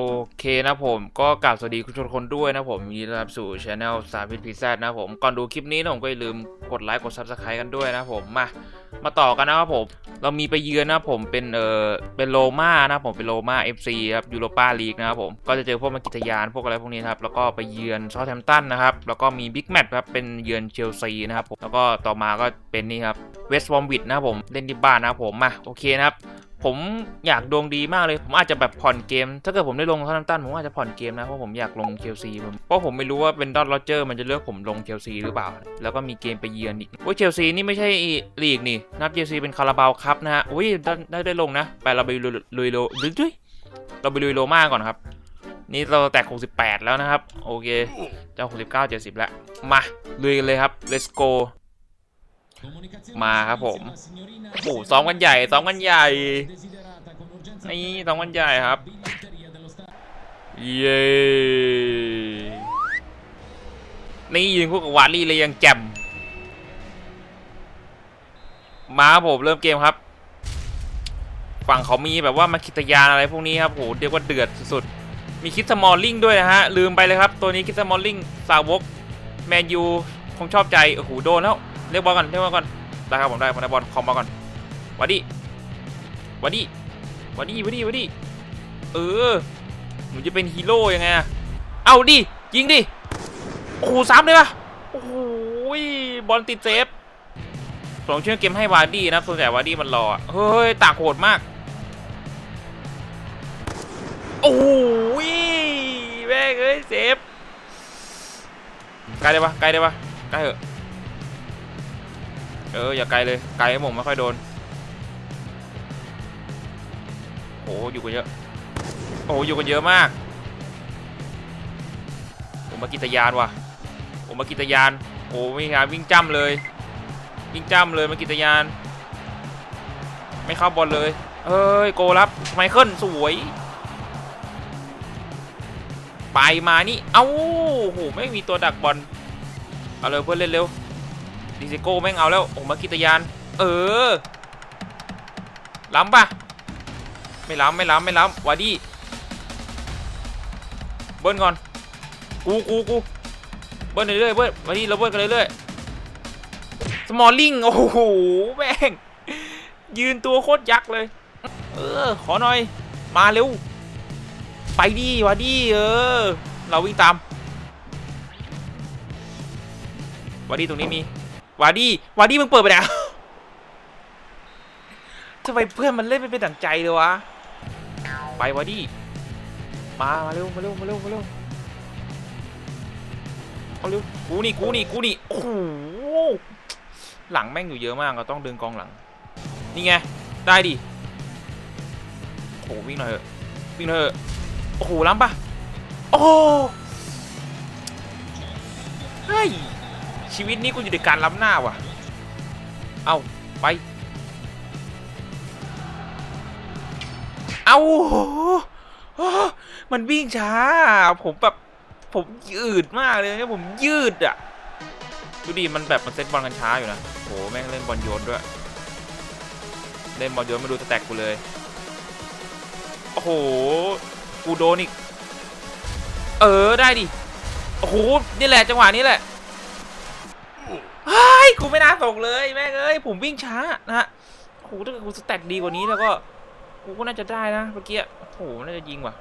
โอเคนะผมก็กราบสวัสดีคุณทุกคนด้วยนะผมยินดีต้อนรับสู่ช anel สาพิษพิซซ่านะผมก่อนดูคลิปนี้นะผมก็อย่าลืมกดไลค์กด subscribe กันด้วยนะผมมามาต่อกันนะครับผมเรามีไปเยือนนะผมเป็นเออเป็นโลมานะผมเป็นโลมา FC ครับยูโรปาลีกนะครับผมก็จะเจอพวกมากิจยานพวกอะไรพวกนี้ครับแล้วก็ไปเยือนซอแ a มตันนะครับแล้วก็มีบิ๊กแมตช์ครับเป็นเยือนเชลซีนะครับผมแล้วก็ต่อมาก็เป็นนี่ครับเวสต์วอมวิดนะครับผมเล่นที่บ้านนะครับผมมาโอเคนะครับ ผมอยากดวงดีมากเลย ผมอาจจะแบบผ่อนเกม ถ้าเกิดผมได้ลงเท่าน้ำตันผมอาจจะผ่อนเกมนะ เพราะผมอยากลงเชลซีผมเพราะผมไม่รู้ว่าเป็นดอทโรเจอร์มันจะเลือกผมลงเชลซีหรือเปล่า แล้วก็มีเกมไปเยือนอีกโอ้ยเชลซีนี่ไม่ใช่ลีกนี่นับเชลซีเป็นคาราบาวครับนะฮะโอ้ยได้ได้ได้ลงนะ ไปเราไปลุยลุยโลลุยลุยเราไปลุยโลมาก่อนครับ นี่เราแตก68แล้วนะครับ โอเคเจ้า69 70 แล้ว มาลุยกันเลยครับ let's go มาครับผมโอ้โหซ้อมกันใหญ่ซ้อมกันใหญ่นี่ซ้อมกันใหญ่ครับเย้นี่ยิงพวกกับวาลี่เลยยังแจ่มมาครับผมเริ่มเกมครับ ฝั่งเขามีแบบว่ามาคิตยานอะไรพวกนี้ครับโหเรียกว่าเดือดสุดๆมีคิดสมอลลิงด้วยนะฮะลืมไปเลยครับ ตัวนี้คิดสมอลลิงสาวกแมนยูคงชอบใจโอ้โหโดนแล้ว เรียกบอลก่อนเรียกบอลก่อนได้ครับผมได้ผมได้บอลคอมมาก่อนวัดดี้วัดดี้วัดดี้วัดดีวัดดีเออหนูจะเป็นฮีโร่ยังไงอะเอาดิยิงดิโอ้โหซ้ำเลยปะโอ้โหบอลติดเซฟผมเชื่อเกมให้วาร์ดี้นะส่วนใหญ่วาร์ดี้มันรอเฮ้ยตากโหดมากโอ้โหแม่งเอ้ยเซฟไกลได้ปะไกลได้ปะไกลเหอะ เอออย่าไกลเลยไกลให้ผมไม่ค่อยโดนโอ้อยู่กันเยอะโอ้อยู่กันเยอะมากผมมากิตยานว่ะผมมากิตยานโอ้ไม่ครับวิ่งจ้ำเลย วิ่งจ้ำเลยมากิตยาน ไม่เข้าบอลเลยเอ้ยโกรับไมเคิลสวยไปมานี่ เอ้าโหไม่มีตัวดักบอล เอาเลยเพื่อนเล่นเร็ว ดิซิโก้แม่งเอาแล้วโอ้มากิตยาน เออ ล้ำปะไม่ล้ำไม่ล้ำไม่ล้ำวาดี้เบิ้ลก่อน กูกูกูเบิ้ลเรื่อยเบิ้ลวาดี้เราเบิ้ลกันเรื่อยๆสมอลลิงโอ้โหแม่งยืนตัวโคตรยักษ์เลย เออ ขอหน่อย มาเร็ว ไปดิวาดี้เออ เราวิ่งตามวาดี้ตรงนี้มี วาดี้วาดี้มึงเปิดไปไหนทำไมเพื่อนมันเล่นไม่เป็นดั่งใจเลยวะ ไปวาดี้มามาเร็วมาเร็วมาเร็วมาเร็วเอาเร็วกูนี่กูนี่กูนี่โอ้โหหลังแม่งอยู่เยอะมากเราต้องดึงกองหลัง นี่ไงได้ดิโอ้โหวิ่งหน่อยเถอะวิ่งหน่อยเถอะโอ้โหล้ำปะโอ้เฮ้ย ชีวิตนี้กูอยู่ในการล้ำหน้าว่ะ เอาไป เอาโอ้มันวิ่งช้า ผมแบบ ผมยืดมากเลยเนี่ยผมยืดอะ ดูดิ มันแบบมันเซตบอลกันช้าอยู่นะ โห แม่งเล่นบอลโยนด้วย เล่นบอลโยนมาดูแตกกูเลย โอ้โห กูโดนอีก เออ ได้ดิ โอ้โห นี่แหละจังหวะนี้แหละ เฮ้ยกูไม่น่าส่งเลยแม่งเอ้ยผมวิ่งช้านะฮะโอ้โหถ้าเกิดกูสแตทดีกว่านี้แล้วก็กูก็น่าจะได้นะเมื่อกี้โอ้โหน่าจะยิงว่ะ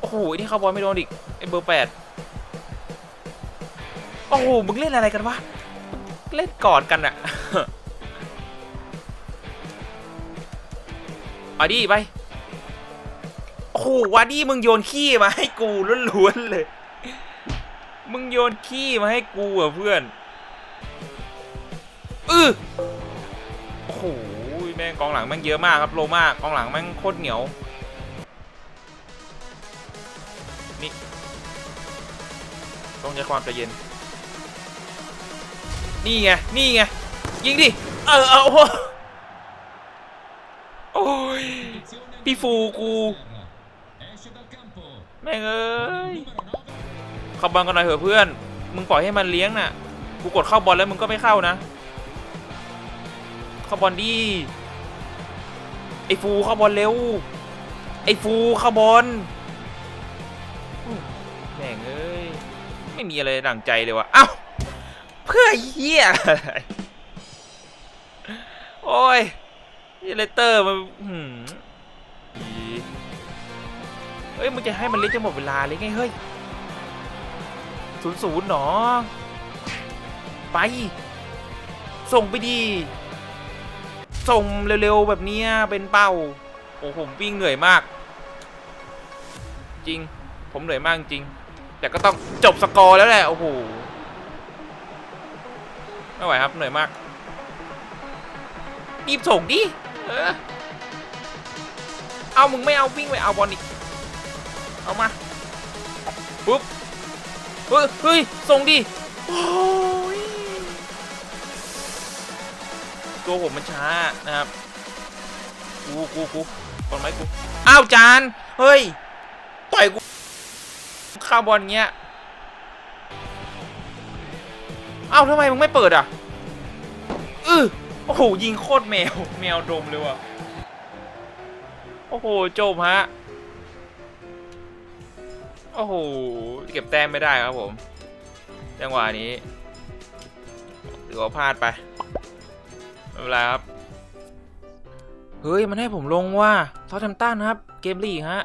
โอ้โหไอ้นี่เขาบอลไม่โดนอีกไอเบอร์แปดโอ้โหมึงเล่นอะไรกันวะเล่นกอดกันอะเอาดิไป โอ้โหวาดี้มึงโยนขี้มาให้กูล้วนๆเลย มึงโยนขี้มาให้กูอะเพื่อนอือโอ้โหแม่งกองหลังแม่งเยอะมากครับโลมากกองหลังแม่งโคตรเหนียวนี่ต้องใช้ความใจเย็น นี่ไง นี่ไง ยิงดิ เออเอาโอ้ยพี่ฟูกู แม่งเอ้ย เข้าบอลกันหน่อยเถอะเพื่อน มึงปล่อยให้มันเลี้ยงน่ะ กูกดเข้าบอลแล้วมึงก็ไม่เข้านะ เข้าบอลดี ไอ้ฟูเข้าบอลเร็ว ไอ้ฟูเข้าบอลแม่งเอ้ย ไม่มีอะไรดั่งใจเลยวะเอ้าเพื่อเหี้ยโอ้ยเลเตอร์มันเฮ้ย มึงจะให้มันเล่นจนหมดเวลาเลยไง เฮ้ย ศูนย์ศูนย์หนอ ไป ส่งไปดี ส่งเร็วๆ แบบเนี้ยเป็นเป้า โอ้ผมวิ่งเหนื่อยมาก จริง ผมเหนื่อยมากจริง แต่ก็ต้องจบสกอร์แล้วแหละ โอ้โห ไม่ไหวครับ เหนื่อยมาก รีบส่งดิ เออ เอามึงไม่เอาวิ่งไปเอาบอลอีก เอามา ปุ๊บ เฮ้ยเฮ้ยส่งดิโอ้ยตัวผมมันช้านะครับกูกูกูบอลไหมกูอ้าวจานเฮ้ยต่อยกูเข้าบอลเงี้ยเอ้าทำไมมึงไม่เปิดอะอือโอ้โหยิงโคตรแมวแมวดมเลยว่ะโอ้โหจบฮะ โอ้โห เก็บแต้มไม่ได้ครับผม จังหวะนี้ถือว่าพลาดไปไม่เป็นไรครับ เฮ้ย มันให้ผมลงว่าเทาทำต้านครับ เกมลีกฮะ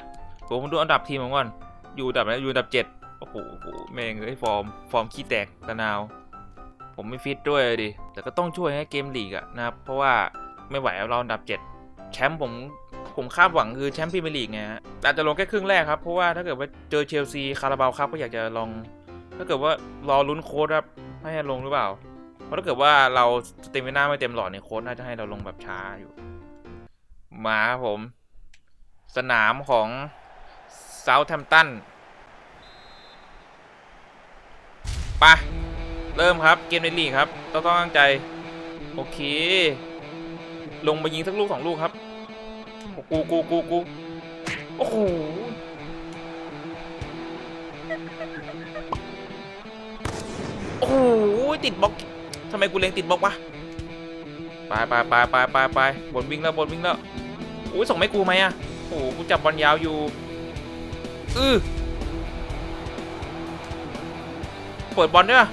ผมดูอันดับทีมผมก่อน อยู่อันดับไหนอยู่อันดับเจ็ดโอ้โหโอ้โหแม่งเอ้ยฟอร์ม ฟอร์มขี้แตกตะนาว ผมไม่ฟิตด้วยดิ แต่ก็ต้องช่วยให้เกมลีกอะนะครับ เพราะว่าไม่ไหวเราอันดับ7แชมป์ผม ผมคาดหวังคือแชมป์พรีเมียร์ลีกไงฮะอาจจะลงแค่ครึ่งแรกครับ เพราะว่าถ้าเกิดว่าเจอเชลซีคาราบาวครับก็อยากจะลอง ถ้าเกิดว่ารอลุ้นโค้ดครับให้ลงหรือเปล่า เพราะถ้าเกิดว่าเราสเตมิน่าไม่เต็มหลอดในยโค้ดน่าจะให้เราลงแบบช้าอยู่ มาครับผม สนามของเซาท์แ m ม t ตันปะเริ่มครับเกมในลีกครับ ต้องต้องตั้งใจ โอเค ลงมายิงสักลูกสองลูกครับ กูกูกูกูโอ้โหโอ้โหติดบล็อกทำไมกูเล็งติดบล็อกวะไปไปไปไปไปไปบนวิ่งแล้วบนวิ่งแล้วอุ้ยส่งไม่กูไหมอะโอ้โหกูจับบอลยาวอยู่อือเปิดบอลด้วยอะ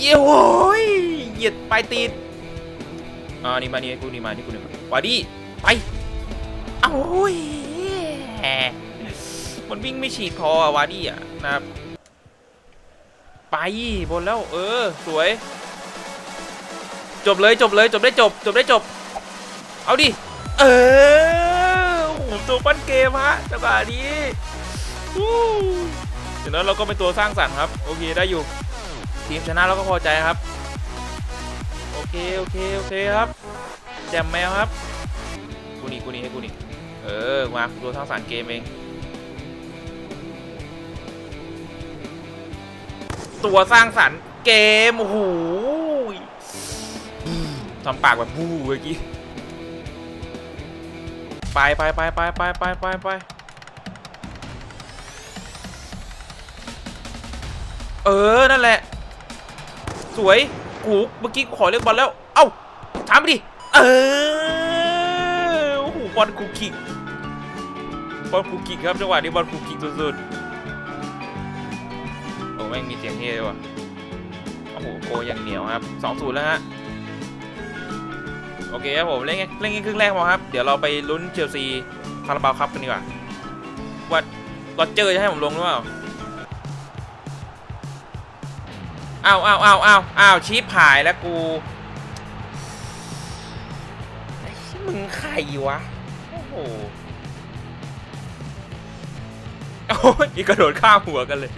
เย้โว้ยเหยียดปลายตีนอ่านี่มานี่กูนี่มานี่กูนี่มาวาดีไป โอ้ยมันวิ่งไม่ฉีดคออะวาดีอะนะครับ ไปบนแล้ว เออ สวย จบเลยจบเลยจบได้จบ จบได้จบ เอาดิ เออโอ้โหตัวปั้นเกมฮะจังหวะนี้เดี๋ยวนั้นเราก็เป็นตัวสร้างสรรค์ครับ โอเคได้อยู่ ทีมชนะเราก็พอใจครับ โอเค โอเค โอเคครับ แจมแมวครับ กูนี่กูนี่ให้กูนี่ เออ มาตัวสร้างสรรเกมเอง ตัวสร้างสรรค์เกม โอ้โหทำปากแบบบูเมื่อกี้ ไปไปไปไปไปไปไปไปเออ นั่นแหละ สวย กูเมื่อกี้กูขอเรียกบอลแล้ว เอ้าถามไปดิ เออ โอ้โห บอลคูคิก บอลคูคิกครับจังหวะนี้บอลคูคิกสุดๆโอ้แม่งมีเสียงเฮ้ด้วยว่ะโอ้โหโกยังเหนียวครับสองศูนย์แล้วฮะโอเคครับผมเล่นแค่เล่นแค่ครึ่งแรกพอครับ เดี๋ยวเราไปลุ้นเชลซีคาราบาวครับกันดีกว่าว่าโรเจอร์จะให้ผมลงหรือเปล่าอ้าวอ้าวอ้าวอ้าวอ้าวชีพหายแล้วกูมึงใครวะ โอ้โห โอ้ยอีกกระโดดข้ามหัวกันเลย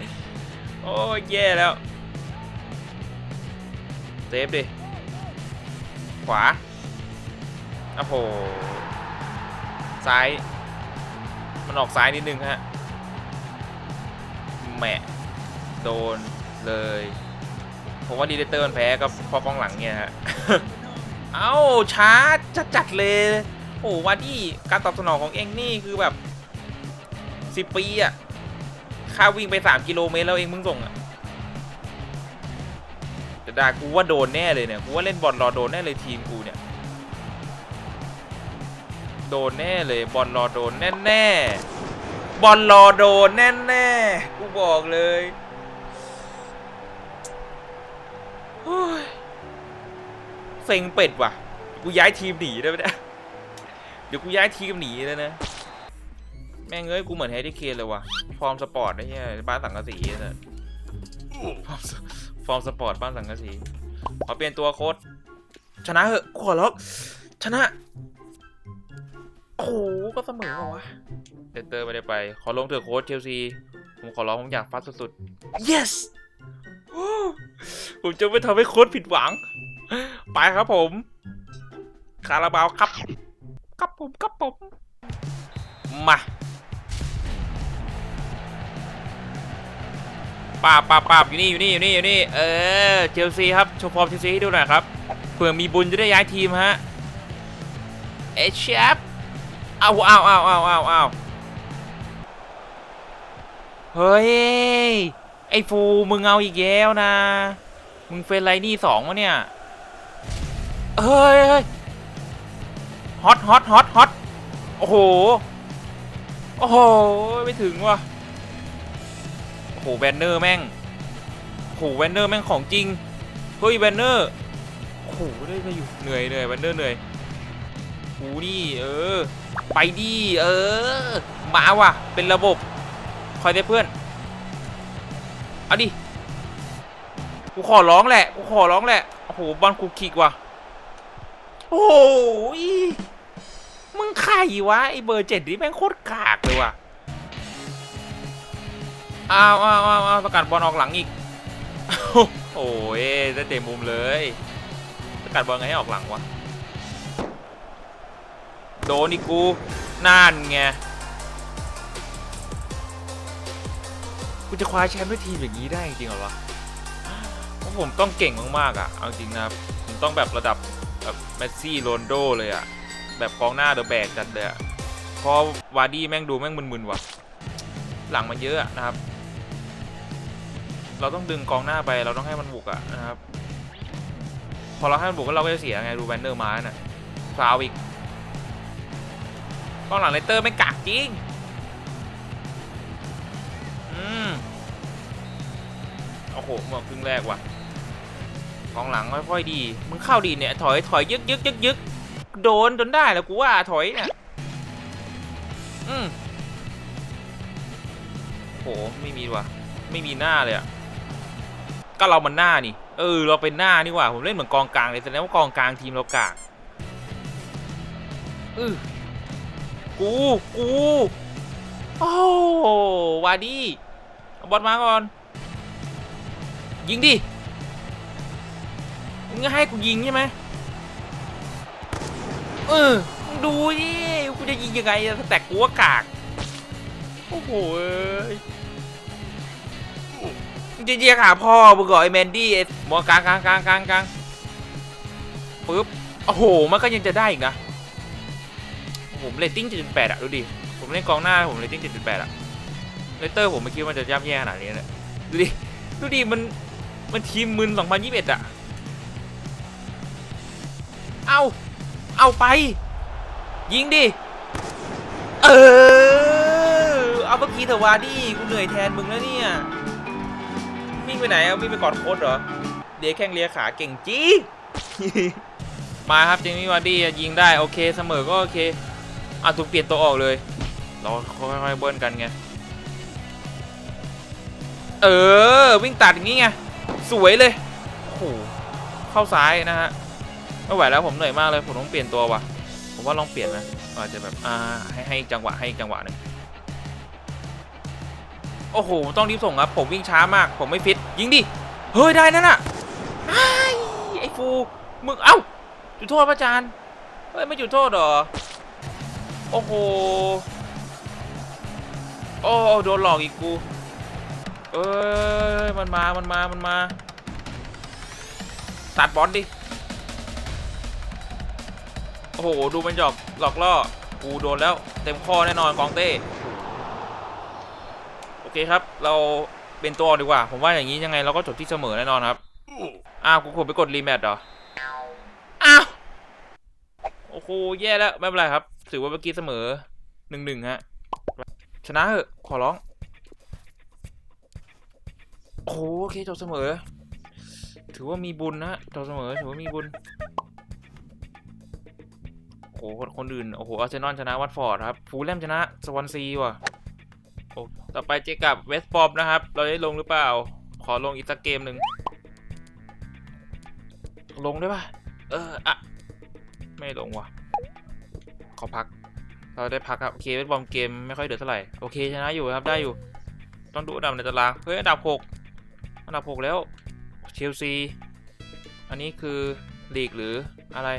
โอ้ยแย่แล้ว เซฟดิ ขวาโอ้โห ซ้าย มันออกซ้ายนิดนึงฮะ แหมะโดนเลย ผมว่าดีเดเตอร์มันแพ้ก็เพราะกองหลังเนี่ยฮะ เอ้าช้าจัดจัดๆเลย โอ้ว่าที่การตอบสนองของเองนี่คือแบบ สิบปีอะค่าวิ่งไปสามกิโลเมตรแล้วเองมึงส่งอะแต่ด่ากูว่าโดนแน่เลยเนี่ยกูว่าเล่นบอลรอโดนแน่เลยทีมกูเนี่ยโดนแน่เลยบอลรอโดนแน่แน่บอลรอโดนแน่แน่กูบอกเลยโอ้ยเซ็งเป็ดว่ะ กูย้ายทีมหนีได้ไหมเนี่ยเดี๋ยวกูย้ายทีมหนีเลยนะ แม่งเอ้ยกูเหมือนแฮร์รี่เคนเลยว่ะ ฟอร์มสปอร์ตไอ้เหี้ยบ้านสังกะสีเนี่ยฟอร์มสปอร์ตบ้านสังกะสีขอเปลี่ยนตัวโค้ดชนะเหอะกูขอร้องชนะ โอ้โหก็เสมอเหรอวะเดนเตอร์ไม่ได้ไป ขอลงเถอะโค้ดเชลซี ผมขอร้องผมอยากฟัดสุดๆ yes ผมจะไม่ทำให้โค้ดผิดหวัง ไปครับผม คาราบาวครับ ครับผมครับผม มา ปาบปาบปาบอยู่นี่อยู่นี่อยู่นี่อยู่นี่เออเชลซีครับโชว์ฟอร์มเชลซีให้ดูหน่อยครับเผื่อมีบุญจะได้ย้ายทีมฮะเอชแชปเอาเอาเอาเอาเอาเอาเฮ้ยไอ้ฟูมึงเอาอีกแล้วนะ มึงเฟรนไรนี่สองวะเนี่ยเฮ้ยเฮ้ยฮอตฮอตฮอตฮอตโอ้โหโอ้โหไม่ถึงว่ะ หแบนเนอร์แม่งโอ้โหแบนเนอร์แม่งของจริงเฮ้ยแบนเนอร์โอ้โหได้มาอยู่เหนื่อยเหนื่อยแบนเนอร์เหนื่อยกูนี่เออ ไปดิเออ มาว่ะ เป็นระบบคอยได้เพื่อนเอาดิกูขอร้องแหละกูขอร้องแหละโอ้โหบอลกูคิกว่ะโอ้ยมึงใครวะไอเบอร์เจ็ดนี่แม่งโคตรกากเลยว่ะ อ้าวอ้าวอ้าวอ้าวประกาศบอลออกหลังอีก โอ้ยได้เตะมุมเลยประกาศบอลไงให้ออกหลังวะ โดนอีกกูนั่นไง กูจะคว้าแชมป์ด้วยทีมอย่างนี้ได้จริงเหรอวะเพราะผมต้องเก่งมากๆอะ เอาจริงนะ ผมต้องแบบระดับแบบเมสซี่โรนโดเลยอะ แบบกองหน้าเดอะแบกจัดเลยอะพราะวาร์ดี้แม่งดูแม่งมึนๆว่ะ หลังมันเยอะนะครับ เราต้องดึงกองหน้าไปเราต้องให้มันบุกอะนะครับพอเราให้มันบุกก็เราก็จะเสียไงดูแวนเดอร์มาน่ะฟาวอีกกองหลังเลสเตอร์ไม่กากจริงอืมโอ้โหหมดครึ่งแรกว่ะกองหลังค่อยๆดีมึงเข้าดีเนี่ยถอยถอยยึกยึกยึกยึกโดนจนได้แล้วกูว่าถอยเนี่ยอืมโหไม่มีว่ะไม่มีหน้าเลยอะ ก็เรามันหน้านี่ เออ เราเป็นหน้านี่ว่า ผมเล่นเหมือนกองกลางเลยแสดงว่ากองกลางทีมเรากากอือกู กู โอ้วาดี้เอาบอลมาก่อน ยิงดิ มึงให้กูยิงใช่ไหมเออ ดูดิ กูจะยิงยังไงแต่กูว่ากาก โอ้โห จะเยียกหาพ่อมึงก่อนไอ้แมนดี้ไอ้มอกลางกลางกลางกลางกลางปึ๊บโอ้โหมันก็ยังจะได้อีกนะผมเรตติ้ง7.8อะดูดิผมเล่นกองหน้าผมเรตติ้ง7.8อะเลเตอร์ผมไม่คิดว่ามันจะย่ำแย่ขนาดนี้เลยดูดิดูดิมันมันทีมมึน2021อะเอาเอาไป ยิงดิเออเอาเมื่อกี้เถอะวาดี้กูเหนื่อยแทนมึงแล้วเนี่ย วิ่งไปไหนเอาวิ่งไปกอดโค้ดเหรอ เดี๋ยวแข้งเลียขาเก่งจริงมาครับเจมี่วาร์ดี้ยิงได้โอเคเสมอก็โอเคอะถูกเปลี่ยนตัวออกเลย เราค่อยๆเบิ้ลกันไง เออ วิ่งตัดอย่างงี้ไง สวยเลยโอ้โหเข้าซ้ายนะฮะไม่ไหวแล้วผมเหนื่อยมากเลยผมต้องเปลี่ยนตัวว่ะ ผมว่าลองเปลี่ยนนะอาจจะแบบอ่าให้ให้จังหวะให้จังหวะหนึ่ง โอ้โห ต้องรีบส่งครับ ผมวิ่งช้ามาก ผมไม่ฟิต ยิงดิ เฮ้ย ได้นั่นน่ะไอ้ไอ้ฟูมึง เอ้า จุดโทษพระอาจารย์ เฮ้ย ไม่จุดโทษเหรอ โอ้โห โอ้โดนหลอกอีกกู เอ้ย มันมา มันมา มันมา ตัดบอลดิ โอ้โห ดูมันหยอกหลอกล่อ กูโดนแล้ว เต็มข้อแน่นอนกองเต้ เคครับ เราเป็นตัวออกดีกว่า ผมว่าอย่างนี้ยังไงเราก็จบที่เสมอแน่นอนครับ อ้าวกูกดไปกดรีแมตช์เหรอ อ้าว โอ้โหแย่แล้ว ไม่เป็นไรครับ ถือว่าเมื่อกี้เสมอหนึ่งหนึ่งฮะ ชนะเหอะ ขอร้องโอ้โหโอเคจบเสมอ ถือว่ามีบุญนะจบเสมอ ถือว่ามีบุญโอ้โหคนอื่น โอ้โหอาร์เซนอลชนะวัตฟอร์ดครับ ฟูลแลมชนะสวอนซีว่ะ ต่อไปเจอกับเวสต์บอมนะครับ เราได้ลงหรือเปล่า ขอลงอีกสักเกมหนึ่ง ลงได้ปะเอออะไม่ลงว่ะ ขอพัก เราได้พักครับ โอเคเวสต์บอมเกมไม่ค่อยเดือดเท่าไหร่ โอเคชนะอยู่ครับ ได้อยู่ ต้องดูอันดับในตาราง เฮ้ย อันดับหกอันดับหกแล้ว เชลซี อันนี้คือลีกหรืออะไร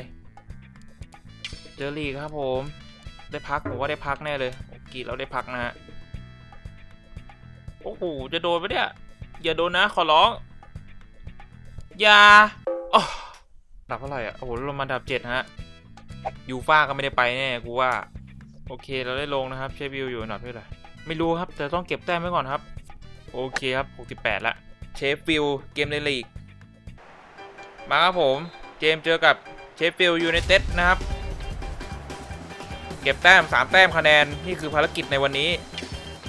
เจอลีกครับผม ได้พักผมว่าได้พักแน่เลยโอเคเราได้พักนะฮะ อ้โห จะโดนปะเนี่ย อย่าโดนนะ ขอร้อง อย่าอ๋อดับเท่าไหร่อะ โอ้โหลงมาดับเจ็ดฮะ ยูฟ่าก็ไม่ได้ไปแน่กูว่า โอเค เราได้ลงนะครับเชฟวิวอยู่อันดับที่เท่าไหร่ไม่รู้ครับ แต่ต้องเก็บแต้มไว้ก่อนครับ โอเคครับ 68 ละ เชฟฟิลด์เกมในลีก มาครับผม เจมเจอกับเชฟฟิลด์ยูไนเต็ดนะครับ เก็บแต้ม 3 แต้มคะแนน นี่คือภารกิจในวันนี้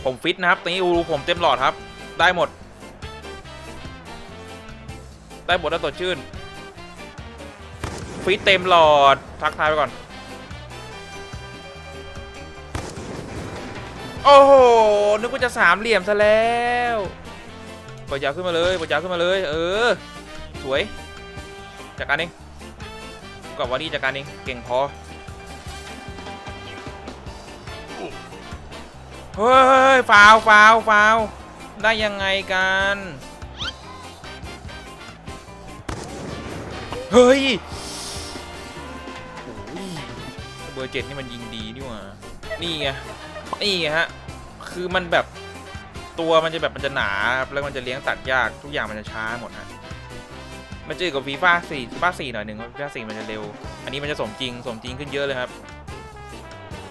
ผมฟิตนะครับตอนนี้อูรูผมเต็มหลอดครับ ได้หมด ได้หมดแล้วสดชื่น ฟิตเต็มหลอด ทักทายไปก่อน โอ้โห นึกว่าจะสามเหลี่ยมซะแล้วปล่อยยาวขึ้นมาเลยปล่อยยาวขึ้นมาเลย เออ สวยจัดการเองกับวันนี้จัดการเอง เก่งพอ เฮ้ยฟาวฟาวฟาวได้ยังไงกัน เฮ้ยโอ้ยเบอร์เจ็ดนี่มันยิงดีนี่หว่านี่ไง นี่ไงฮะ คือมันแบบตัวมันจะแบบมันจะหนา แล้วมันจะเลี้ยงสัตว์ยากทุกอย่างมันจะช้าหมดฮะมันจะอยู่กับฟีฟ่าสี่ฟีฟ่าสี่หน่อยหนึ่งฟีฟ่าสี่มันจะเร็ว อันนี้มันจะสมจริงสมจริงขึ้นเยอะเลยครับ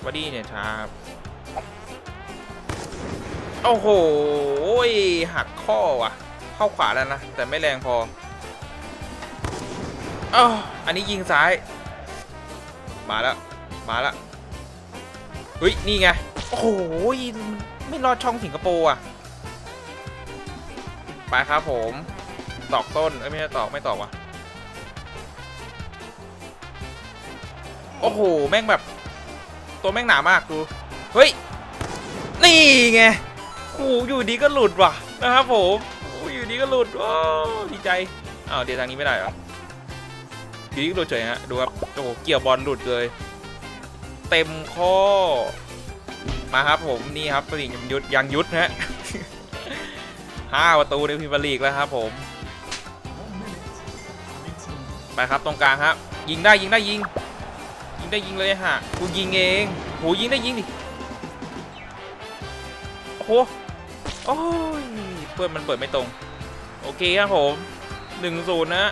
บอดี้เนี่ยช้าครับ โอ้โหหักข้อว่ะ เข้าขวาแล้วนะ แต่ไม่แรงพออ้าอันนี้ยิงซ้าย มาแล้ว มาแล้วเฮ้ย นี่ไง โอ้โหไม่รอดช่องสิงคโปร์อะ ไปครับผม ตอกต้นเอ้ยไม่ใช่ตอกไม่ตอกว่ะ โอ้โห แม่งแบบ ตัวแม่งหนามากดู เฮ้ย นี่ไง โอ้อยู่ดีก็หลุดว่ะนะครับผมโอ้อยู่ดีก็หลุดว้าวดีใจอ้าวเดี๋ยวทางนี้ไม่ได้เหรออยู่ดีก็หลุดเฉยฮะดูครับโอ้โหเกี่ยวบอลหลุดเลย เต็มข้อมาครับผมนี่ครับสลิงยังยุดยังยุดฮะห้าประตูในพรีเมียร์ลีกแล้วครับผมไปครับตรงกลางครับ ยิงได้ยิงได้ยิง ยิงได้ยิงเลยฮะกูยิงเองโหยิงได้ยิงดิโอ้โห โอ้ยเปิดมันเปิดไม่ตรง โอเคครับผมหนึ่งศูนย์นะ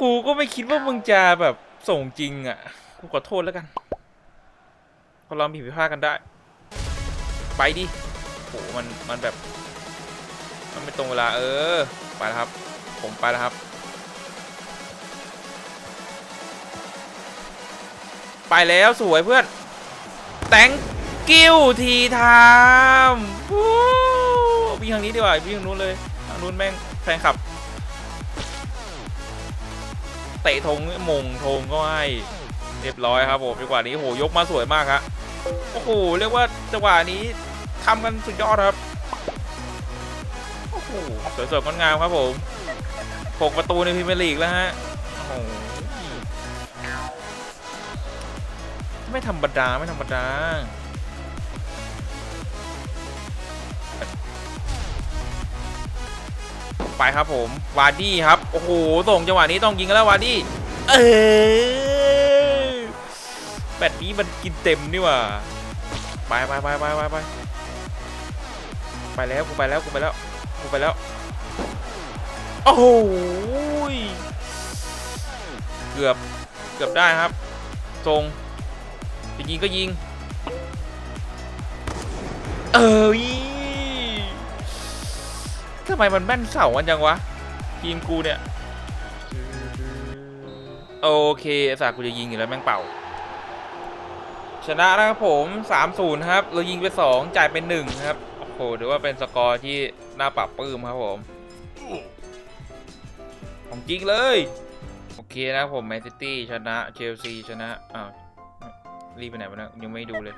กูก็ไม่คิดว่ามึงจะแบบส่งจริงอะ กูขอโทษแล้วกันคนเราผิดพลาดกันได้ ไปดิโหมันมันแบบ มันไม่ตรงเวลาเออ ไปแล้วครับ ผมไปแล้วครับ ไปแล้วสวยเพื่อน thank you ทีไทม์วิ่งทางนี้ดีกว่าวิ่งทางนู้นเลยทางนู้นแม่งแฟนคลับเตะธงมงธงก็ให้เรียบร้อยครับผมจังหวะนี้โหยกมาสวยมากครับโอ้โหเรียกว่าจังหวะนี้ทำกันสุดยอดครับโอ้โหสวยๆงดงามครับผมหกประตูในพรีเมียร์ลีกแล้วฮะโอ้โห ไม่ธรรมดาไม่ธรรมดาไปครับผม วาร์ดี้ครับ โอ้โหส่งจังหวะนี้ต้องยิงกันแล้ววาร์ดี้เออแบตนี้มันกินเต็มนี่ว่าไปไปไปไปไปไปไปแล้วกูไปแล้วกูไปแล้วกูไปแล้วโอ้โหเกือบเกือบได้ครับทรง จะยิงก็ยิง เออทำไมมันแม่นเสากันจังวะ ทีมกูเนี่ย โอเคสากูจะยิงอยู่แล้วแม่งเป่า ชนะนะครับผม3-0ครับ เรายิงไป 2 จ่ายไป1ครับ โอ้โหถือว่าเป็นสกอร์ที่น่าปรับปลื้มครับผมของจริงเลย โอเคนะครับผมแมนซิตี้ชนะ เชลซีชนะอ้าว รีบไปไหนวะเนะยังไม่ดูเลย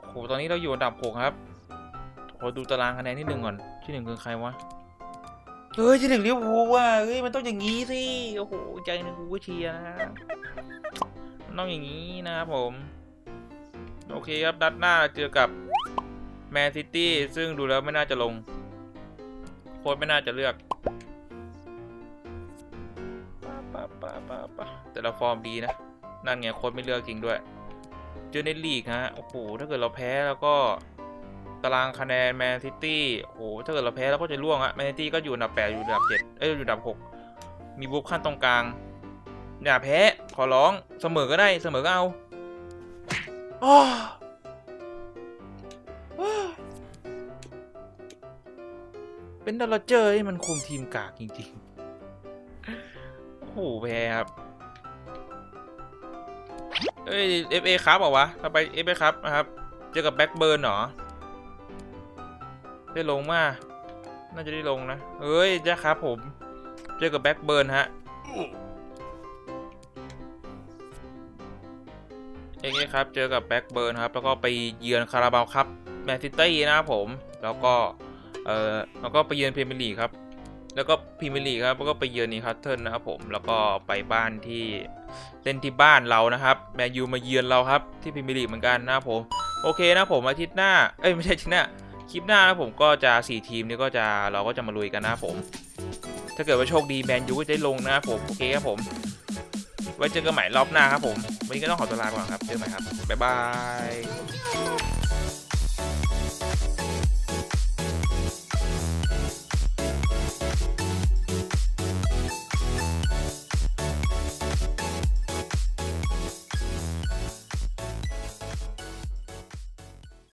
โอ้โหตอนนี้เราอยู่อันดับ6ครับขอดูตารางคะแนนที่หนึ่งก่อน ที่หนึ่งคือใครวะ เฮ้ย ที่หนึ่งลิเวอร์พูลว่ะเฮ้ย มันต้องอย่างนี้สิ โอ้โห ใจหนึงกูก็เชียร์นะมันต้องอย่างนี้นะครับผม โอเคครับ ดัดหน้าเจอกับแมนซิตี้ ซึ่งดูแล้วไม่น่าจะลง โค้ชไม่น่าจะเลือกปะปะปะปะแต่ละฟอร์มดีนะ นั่นไงโค้ดไม่เลือกจริงด้วย เจอในลีกฮะ โอ้โห ถ้าเกิดเราแพ้แล้วก็ ตารางคะแนนแมนซิตี้ โอ้โห ถ้าเกิดเราแพ้เราก็จะล่วงอะแมนซิตี้ก็อยู่อันดับแปดอยู่อันดับเจ็ดเอ้ย อยู่อันดับหกมีบุ๊คขั้นตรงกลาง อย่าแพ้ ขอร้อง เสมอก็ได้ เสมอก็เอาอ้อเป็นดอลเจอร์มันคุมทีมกากจริงๆ โอ้โหแพ้ครับ เอ้ย FA ครับเหรอวะเราไป FA ครับนะครับ เจอกับแบ็กเบิร์นเหรอ ได้ลงมา น่าจะได้ลงนะ เอ้ยจ้าครับผม เจอกับแบ็กเบิร์นฮะเองครับ เจอกับแบ็กเบิร์นครับ แล้วก็ไปเยือนคาราบาวครับ แมนซิตี้นะครับผม แล้วก็ เออแล้วก็ไปเยือนเพรเมียร์ลีกครับ แล้วก็พรีเมียร์ลีกครับแล้วก็ไปเยือนนิคาสเทิลนะครับผมแล้วก็ไปบ้านที่เล่นที่บ้านเรานะครับแมนยูมาเยือนเราครับที่พรีเมียร์ลีกเหมือนกันนะครับผมโอเคนะผมอาทิตย์หน้าเอ้ยไม่ใช่อาทิตย์หน้าคลิปหน้านะผมก็จะ 4 ทีมนี้ก็จะเราก็จะมาลุยกันนะครับผม ถ้าเกิดว่าโชคดีแมนยูก็จะได้ลงนะครับผมโอเคครับผม ไว้เจอกันใหม่รอบหน้าครับผม วันนี้ก็ต้องขอตัวลาไปก่อนครับเจอกันใหม่ครับบ๊ายบาย